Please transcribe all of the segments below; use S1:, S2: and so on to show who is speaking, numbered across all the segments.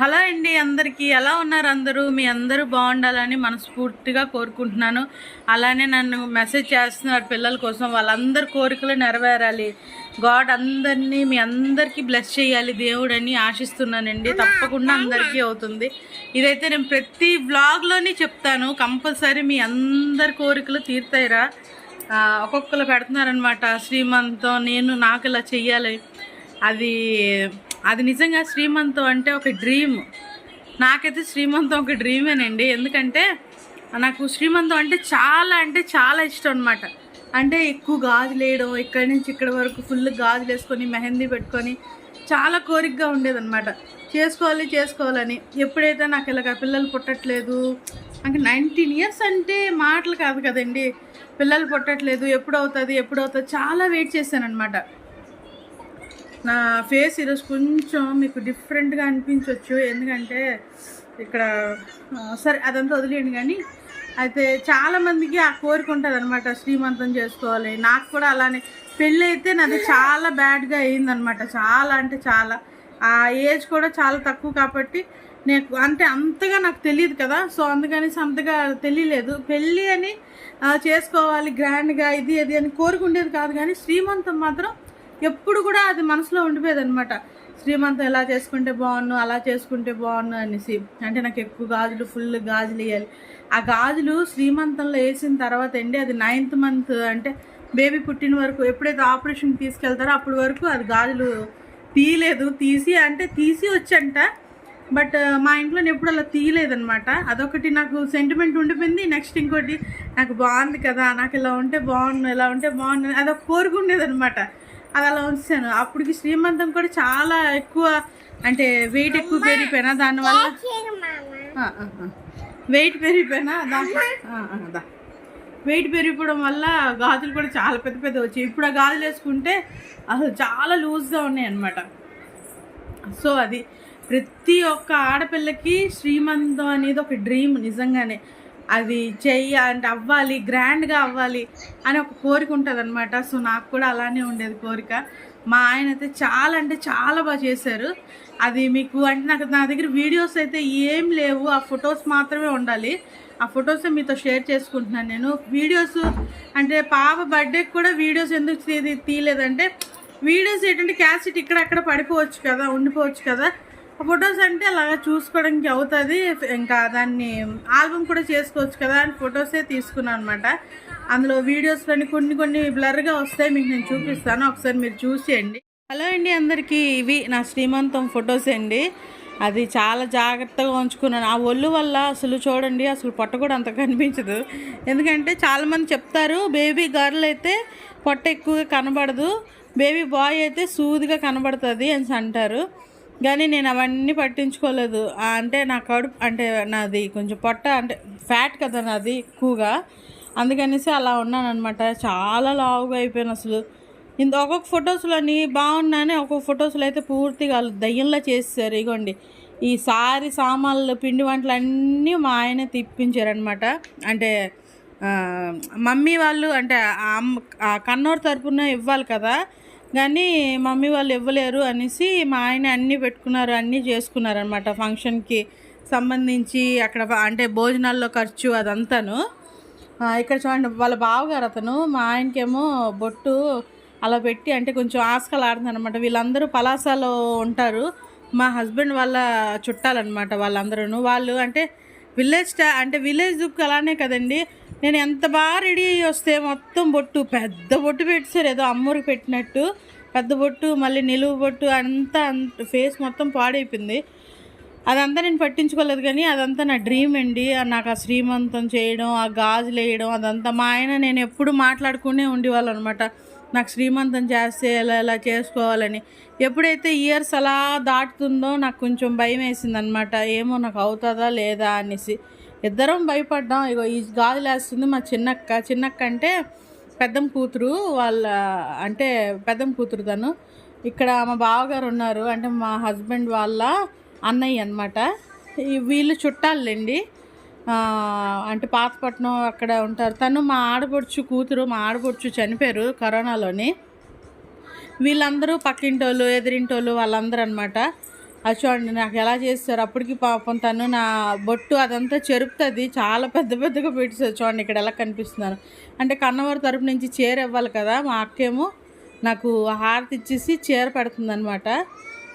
S1: Hello అండి అందరికీ. ఎలా ఉన్నారు అందరూ? మీ అందరూ బాగుండాలని మనస్ఫూర్తిగా కోరుకుంటున్నాను. అలానే నన్ను మెసేజ్ చేస్తున్నారు పిల్లల కోసం. వాళ్ళందరి కోరికలు నెరవేరాలి. గాడ్ అందరినీ మీ అందరికీ బ్లెస్ చేయాలి దేవుడని ఆశిస్తున్నానండి. తప్పకుండా అందరికీ అవుతుంది. ఇదైతే నేను ప్రతి వ్లాగ్లోని చెప్తాను. కంపల్సరీ మీ అందరి కోరికలు తీరుతాయిరా. ఒక్కొక్కరు పెడుతున్నారనమాట శ్రీమంతం నేను నాకు ఇలా చెయ్యాలి. అది అది నిజంగా శ్రీమంతం అంటే ఒక డ్రీమ్ నాకైతే శ్రీమంతం ఒక డ్రీమేనండి ఎందుకంటే నాకు శ్రీమంతం అంటే చాలా అంటే చాలా ఇష్టం అనమాట అంటే ఎక్కువ గాజులు వేయడం ఇక్కడి నుంచి ఇక్కడ వరకు ఫుల్ గాజులు వేసుకొని మెహందీ పెట్టుకొని చాలా కోరికగా ఉండేదన్నమాట. చేసుకోవాలి చేసుకోవాలని. ఎప్పుడైతే నాకు ఇలాగ పిల్లలు పుట్టట్లేదు నాకు నైన్టీన్ ఇయర్స్ అంటే మాటలు కాదు కదండి. పిల్లలు పుట్టట్లేదు ఎప్పుడు అవుతుంది ఎప్పుడు అవుతుంది చాలా వెయిట్ చేశాను అనమాట నా ఫేస్ ఈరోజు కొంచెం మీకు డిఫరెంట్గా అనిపించవచ్చు ఎందుకంటే ఇక్కడ సరే అదంతా వదిలేయండి కానీ అయితే చాలామందికి ఆ కోరిక ఉంటుంది అనమాట శ్రీమంతం చేసుకోవాలి. నాకు కూడా అలానే. పెళ్ళి అయితే నాది చాలా బ్యాడ్గా అయిందనమాట చాలా అంటే చాలా. ఆ ఏజ్ కూడా చాలా తక్కువ కాబట్టి నేను అంటే అంతగా నాకు తెలియదు కదా సో అందుకనేసి అంతగా తెలియలేదు. పెళ్ళి అని చేసుకోవాలి గ్రాండ్గా ఇది అది అని కోరుకుండేది కాదు కానీ శ్రీమంతం మాత్రం ఎప్పుడు కూడా అది మనసులో ఉండిపోయేది అనమాట శ్రీమంతం ఎలా చేసుకుంటే బాగున్ను అలా చేసుకుంటే బాగున్ను అనేసి. అంటే నాకు ఎక్కువ గాజులు ఫుల్ గాజులు వేయాలి ఆ గాజులు శ్రీమంతంలో వేసిన తర్వాత అండి అది నైన్త్ మంత్ అంటే బేబీ పుట్టిన వరకు ఎప్పుడైతే ఆపరేషన్ తీసుకెళ్తారో అప్పటి వరకు అది గాజులు తీయలేదు. తీసి అంటే తీసి వచ్చంట. బట్ మా ఇంట్లో ఎప్పుడు అలా తీయలేదనమాట అదొకటి నాకు సెంటిమెంట్ ఉండిపోయింది. నెక్స్ట్ ఇంకోటి నాకు బాగుంది కదా నాకు ఇలా ఉంటే బాగుండు ఇలా ఉంటే బాగుండు అదొక కోరుకుండేదనమాట అది అలా ఉంచాను అప్పటికి శ్రీమంతం కూడా చాలా ఎక్కువ అంటే వెయిట్ ఎక్కువ పెరిగిపోయినా దానివల్ల వెయిట్ పెరిగిపోయినా దాంట్లో ఆ, ఆ, దా. వెయిట్ పెరిగిపోవడం వల్ల గాజులు కూడా చాలా పెద్ద పెద్ద వచ్చాయి. ఇప్పుడు ఆ గాజులు వేసుకుంటే అసలు చాలా లూజ్గా ఉన్నాయి అన్నమాట. సో అది ప్రతి ఒక్క ఆడపిల్లకి శ్రీమంతం అనేది ఒక డ్రీమ్ నిజంగానే. అది చెయ్యి అంటే అవ్వాలి గ్రాండ్గా అవ్వాలి అని ఒక కోరిక ఉంటుంది అనమాట సో నాకు కూడా అలానే ఉండేది కోరిక. మా ఆయన అయితే చాలా అంటే చాలా బాగా చేశారు. అది మీకు అంటే నాకు నా దగ్గర వీడియోస్ అయితే ఏం లేవు. ఆ ఫొటోస్ మాత్రమే ఉండాలి. ఆ ఫొటోస్ మీతో షేర్ చేసుకుంటున్నాను నేను. వీడియోస్ అంటే పాప బర్త్డేకి కూడా వీడియోస్ ఎందుకు తీ- తీయలేదంటే వీడియోస్ ఏంటంటే క్యాసెట్ ఇక్కడ అక్కడ పడిపోవచ్చు కదా ఉండిపోవచ్చు కదా. ఫొటోస్ అంటే అలాగా చూసుకోవడానికి అవుతుంది. ఇంకా దాన్ని ఆల్బమ్ కూడా చేసుకోవచ్చు కదా అని ఫొటోసే తీసుకున్నాను అనమాట అందులో వీడియోస్లోని కొన్ని కొన్ని బ్లర్గా వస్తాయి మీకు నేను చూపిస్తాను. ఒకసారి మీరు చూసేయండి హలో అండి అందరికీ ఇవి నా శ్రీమంతం ఫొటోస్ అండి. అది చాలా జాగ్రత్తగా ఉంచుకున్నాను. ఆ ఒళ్ళు వల్ల అసలు చూడండి అసలు పొట్ట కూడా అంత కనిపించదు. ఎందుకంటే చాలామంది చెప్తారు బేబీ గర్ల్ అయితే పొట్ట ఎక్కువగా కనబడదు బేబీ బాయ్ అయితే సూదిగా కనబడుతుంది అని అంటారు. కానీ నేను అవన్నీ పట్టించుకోలేదు. అంటే నా కడుపు అంటే నాది కొంచెం పొట్ట అంటే ఫ్యాట్ కదా నాది ఎక్కువగా. అందుకనేసి అలా ఉన్నాను అనమాట చాలా లావుగా అయిపోయాను అసలు. ఇంత ఒక్కొక్క ఫొటోస్లోని బాగున్నానే ఒక్కొక్క ఫొటోస్లో అయితే పూర్తిగా దయ్యంలో దయ్యంలా చేసేసారు. ఇగోండి ఈ సారి సామాన్లు పిండి వంటలు అన్నీ మా ఆయన తిప్పించారనమాట అంటే మమ్మీ వాళ్ళు అంటే కన్నోరు తరపున ఇవ్వాలి కదా కానీ మమ్మీ వాళ్ళు ఇవ్వలేరు అనేసి మా ఆయన అన్నీ పెట్టుకున్నారు అన్నీ చేసుకున్నారు అనమాట ఫంక్షన్కి సంబంధించి అక్కడ అంటే భోజనాల్లో ఖర్చు అదంతాను. ఇక్కడ చూడండి వాళ్ళ బావగారు అతను మా ఆయనకేమో బొట్టు అలా పెట్టి అంటే కొంచెం ఆస్కలు ఆడుతుందనమాట వీళ్ళందరూ పలాసాలో ఉంటారు. మా హస్బెండ్ వాళ్ళ చుట్టాలన్నమాట వాళ్ళందరూ వాళ్ళు అంటే విలేజ్ అంటే విలేజ్ అలానే కదండి. నేను ఎంత బాగా రెడీ అయ్యి వస్తే మొత్తం బొట్టు పెద్ద బొట్టు పెట్టేశారు. ఏదో అమ్మూరు పెట్టినట్టు. పెద్ద బొట్టు మళ్ళీ నిలువు బొట్టు అంతా అంత ఫేస్ మొత్తం పాడైపోయింది. అదంతా నేను పట్టించుకోలేదు కానీ అదంతా నా డ్రీమ్ అండి. నాకు ఆ శ్రీమంతం చేయడం ఆ గాజులు వేయడం అదంతా మా ఆయన నేను ఎప్పుడు మాట్లాడుకునే ఉండేవాళ్ళు అనమాట నాకు శ్రీమంతం చేస్తే ఎలా ఎలా చేసుకోవాలని. ఎప్పుడైతే ఇయర్స్ అలా దాటుతుందో నాకు కొంచెం భయం వేసింది అనమాట ఏమో నాకు అవుతుందా లేదా అనేసి. ఇద్దరం భయపడ్డాం. ఇగో ఈ గాజులేస్తుంది మా చిన్నక్క. చిన్నక్క అంటే పెద్దమ్మ కూతురు. వాళ్ళ అంటే పెద్దమ్మ కూతురు తను. ఇక్కడ మా బావగారు ఉన్నారు. అంటే మా హస్బెండ్ వాళ్ళ అన్నయ్య అనమాట వీళ్ళు చుట్టాలండి. అంటే పాతపట్నం అక్కడ ఉంటారు. తను మా ఆడపడుచు కూతురు మా ఆడపడుచు చనిపోయారు కరోనాలోని. వీళ్ళందరూ పక్కింటోళ్ళు ఎదిరింటోళ్ళు వాళ్ళందరూ అనమాట అది చూడండి నాకు ఎలా చేస్తారు? అప్పటికి పాపం తను నా బొట్టు అదంతా చెరుపుతుంది. చాలా పెద్ద పెద్దగా పెట్టేస్తుంది చూడండి ఇక్కడ ఎలా కనిపిస్తున్నారు. అంటే కన్నవారి తరపు నుంచి చీర ఇవ్వాలి కదా మా అక్కేమో నాకు హారతి ఇచ్చేసి చీర పెడుతుంది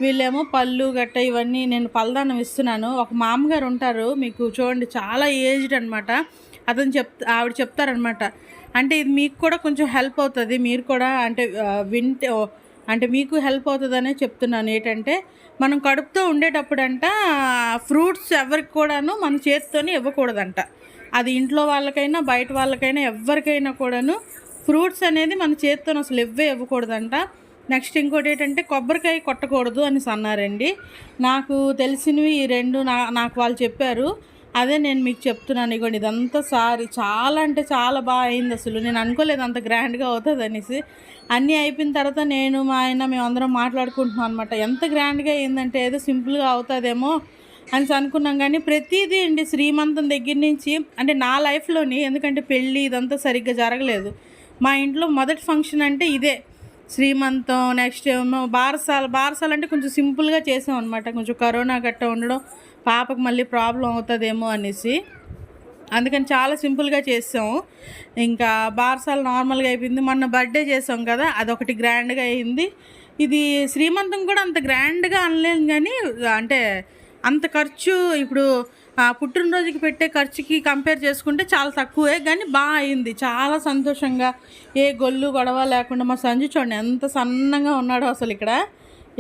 S1: వీళ్ళేమో పళ్ళు గట్ట ఇవన్నీ నేను పలదానం ఇస్తున్నాను. ఒక మామగారు ఉంటారు మీకు చూడండి చాలా ఏజ్డ్ అనమాట అతను చెప్ ఆవిడ చెప్తారనమాట అంటే ఇది మీకు కూడా కొంచెం హెల్ప్ అవుతుంది. మీరు కూడా అంటే వింటే అంటే మీకు హెల్ప్ అవుతుందనే చెప్తున్నాను. ఏంటంటే మనం కడుపుతో ఉండేటప్పుడంట ఫ్రూట్స్ ఎవరికి కూడాను మన చేతితోనే ఇవ్వకూడదంట. అది ఇంట్లో వాళ్ళకైనా బయట వాళ్ళకైనా ఎవరికైనా కూడాను ఫ్రూట్స్ అనేది మన చేతితో అసలు ఇవ్వే ఇవ్వకూడదంట. నెక్స్ట్ ఇంకోటి ఏంటంటే కొబ్బరికాయ కొట్టకూడదు అని అన్నారండి. నాకు తెలిసినవి ఈ రెండు నా నాకు వాళ్ళు చెప్పారు. అదే నేను మీకు చెప్తున్నాను ఇగోండి ఇదంతా సారీ. చాలా అంటే చాలా బాగా అయింది అసలు. నేను అనుకోలేదు అంత గ్రాండ్గా అవుతుంది అనేసి. అన్నీ అయిపోయిన తర్వాత నేను మా ఆయన మేమందరం మాట్లాడుకుంటున్నాం అనమాట ఎంత గ్రాండ్గా అయిందంటే ఏదో సింపుల్గా అవుతుందేమో అని అనుకున్నాం కానీ ప్రతిదీ అండి శ్రీమంతం దగ్గర నుంచి అంటే నా లైఫ్లోని ఎందుకంటే పెళ్ళి ఇదంతా సరిగ్గా జరగలేదు. మా ఇంట్లో మొదటి ఫంక్షన్ అంటే ఇదే. శ్రీమంతం నెక్స్ట్ ఏమో బారసాల బారసాల అంటే కొంచెం సింపుల్గా చేసాం అనమాట కొంచెం కరోనా గట్ట ఉండడం పాపకు మళ్ళీ ప్రాబ్లం అవుతుందేమో అనేసి అందుకని చాలా సింపుల్గా చేసాము ఇంకా బార్సాలు నార్మల్గా అయిపోయింది. మొన్న బర్త్డే చేసాం కదా అదొకటి గ్రాండ్గా అయింది. ఇది శ్రీమంతం కూడా అంత గ్రాండ్గా అనలేము కానీ అంటే అంత ఖర్చు ఇప్పుడు పుట్టినరోజుకి పెట్టే ఖర్చుకి కంపేర్ చేసుకుంటే చాలా తక్కువే కానీ బాగా అయింది. చాలా సంతోషంగా ఏ గొల్లు గొడవ లేకుండా మా సంజు చూడండి ఎంత సన్నగా ఉన్నాడో అసలు ఇక్కడ.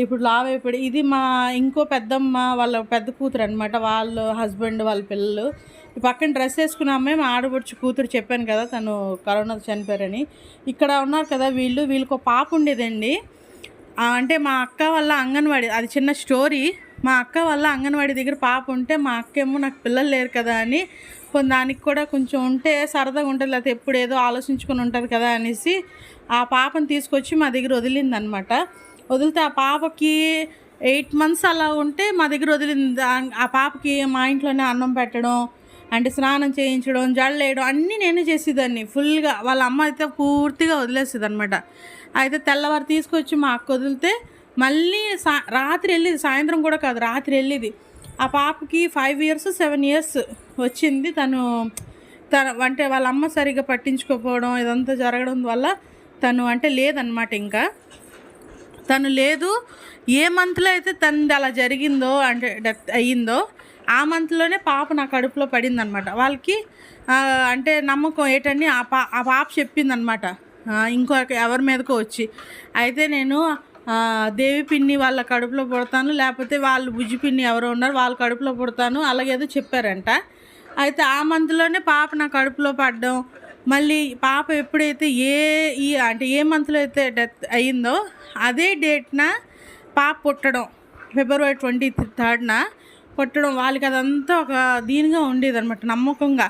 S1: ఇప్పుడు లావ్ అయిపోయి ఇది మా ఇంకో పెద్దమ్మ వాళ్ళ పెద్ద కూతురు అనమాట వాళ్ళ హస్బెండ్ వాళ్ళ పిల్లలు. ఈ పక్కన డ్రెస్ వేసుకున్న అమ్మాయి మా ఆడపడుచు కూతురు చెప్పాను కదా తను కరోనా చనిపోయారని. ఇక్కడ ఉన్నారు కదా వీళ్ళు. వీళ్ళకి ఒక పాప ఉండేదండి. అంటే మా అక్క వల్ల అంగన్వాడి అది చిన్న స్టోరీ. మా అక్క వల్ల అంగన్వాడి దగ్గర పాప ఉంటే మా అక్క ఏమో నాకు పిల్లలు లేరు కదా అని కొన్ని దానికి కూడా కొంచెం ఉంటే సరదాగా ఉంటుంది లేకపోతే ఎప్పుడు ఏదో ఆలోచించుకొని ఉంటుంది కదా అనేసి ఆ పాపను తీసుకొచ్చి మా దగ్గర వదిలిందనమాట వదిలితే ఆ పాపకి ఎయిట్ మంత్స్ అలా ఉంటే మా దగ్గర వదిలింది. ఆ- పాపకి మా ఇంట్లోనే అన్నం పెట్టడం అంటే స్నానం చేయించడం జడలు వేయడం అన్నీ నేనే చేసేదాన్ని. ఫుల్గా వాళ్ళ అమ్మ అయితే పూర్తిగా వదిలేసేది అనమాట అయితే తెల్లవారు తీసుకొచ్చి మా అక్క వదిలితే మళ్ళీ సా రాత్రి వెళ్ళేది సాయంత్రం కూడా కాదు రాత్రి వెళ్ళేది. ఆ పాపకి ఫైవ్ ఇయర్స్ సెవెన్ ఇయర్స్ వచ్చింది. తను తన అంటే వాళ్ళ అమ్మ సరిగ్గా పట్టించుకోకపోవడం ఇదంతా జరగడం వల్ల తను అంటే లేదనమాట ఇంకా. తను లేదు. ఏ మంత్లో అయితే తనది అలా జరిగిందో అంటే డెత్ అయ్యిందో ఆ మంత్లోనే పాప నా కడుపులో పడిందనమాట. వాళ్ళకి అంటే నమ్మకం ఏంటని ఆ పా ఆ పాప చెప్పిందనమాట. ఇంకో ఎవరి మీదకో వచ్చి. అయితే నేను దేవి పిన్ని వాళ్ళ కడుపులో పుడతాను లేకపోతే వాళ్ళు బుజ్జి పిన్ని ఎవరో ఉన్నారు వాళ్ళ కడుపులో పుడతాను అలాగేదో చెప్పారంట. అయితే ఆ మంత్లోనే పాప నా కడుపులో పడ్డం మళ్ళీ పాప ఎప్పుడైతే ఏ ఈ అంటే ఏ మంత్లో అయితే డెత్ అయ్యిందో అదే డేట్న పాప పుట్టడం ఫిబ్రవరి ట్వంటీ థర్డ్న పుట్టడం వాళ్ళకి అదంతా ఒక దీనిగా ఉండేదన్నమాట నమ్మకంగా.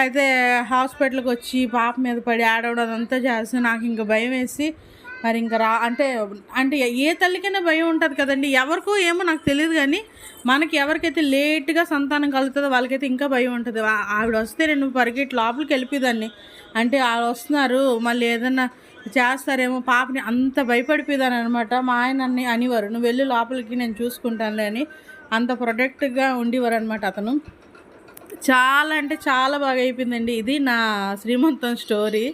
S1: అయితే హాస్పిటల్కి వచ్చి పాప మీద పడి ఆడవడం అదంతా చేస్తే నాకు ఇంకా భయం వేసి మరి ఇంకా రా అంటే అంటే ఏ తల్లికైనా భయం ఉంటుంది కదండి. ఎవరికో ఏమో నాకు తెలియదు కానీ మనకి ఎవరికైతే లేట్గా సంతానం కలుగుతుందో వాళ్ళకైతే ఇంకా భయం ఉంటుంది. ఆవిడ వస్తే నేను పరిగెట్టి లోపలికి వెళ్ళిపోదాన్ని అంటే వాళ్ళు వస్తున్నారు మళ్ళీ ఏదన్నా చేస్తారేమో పాపని అంత భయపడిపోయేదాన్ని అనమాట మా ఆయన అన్ని అనివారు. నువ్వు వెళ్ళి లోపలికి నేను చూసుకుంటానులే అని అంత ప్రొటెక్ట్గా ఉండేవారు అనమాట అతను. చాలా అంటే చాలా బాగా అయిపోయిందండి. ఇది నా శ్రీమంతం స్టోరీ.